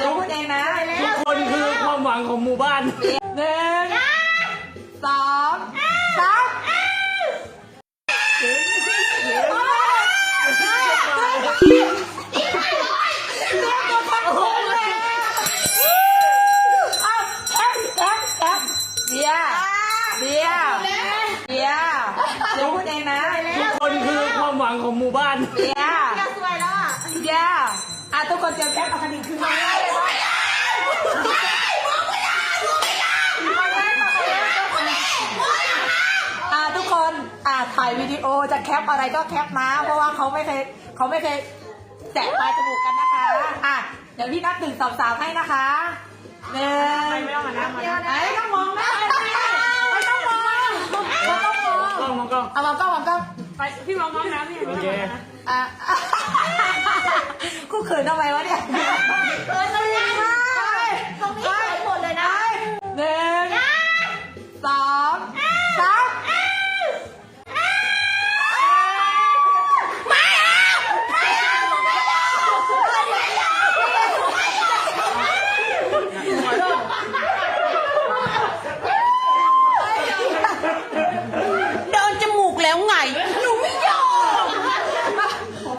เดี๋ยวพูดเองนะทุกคนคือความหวังของหมู่บ้านหนึ่งสองสามเรียกตัวทั้งคนเลยเอาแคปแคปแคปเบียร์เบียร์เบียร์เดี๋ยวพูดเองนะทุกคนคือความหวังของหมู่บ้านเบียร์จะสวยแล้วอะเบียร์อะทุกคนเตรียมแคปเอาคดีคืนมาเลยนะอะทุกคน อะถ่ายวิดีโอจะแคปอะไรก็แคปนะเพราะว่าเขาไม่เคยเขาไม่เคยแตะปลายจมูกกันนะคะ อะ เดี๋ยวพี่นับหนึ่งสองสามให้นะคะหนึ่งไม่ต้องหันหน้ามาไหนต้องมองหน้าสิไม่ต้องมองไม่ต้องมองกล้องมองกล้องเอามองกล้องมองกล้องไปพี่มองมองนะพี่โอเคอะกูเขินทำไมวะเนี่ย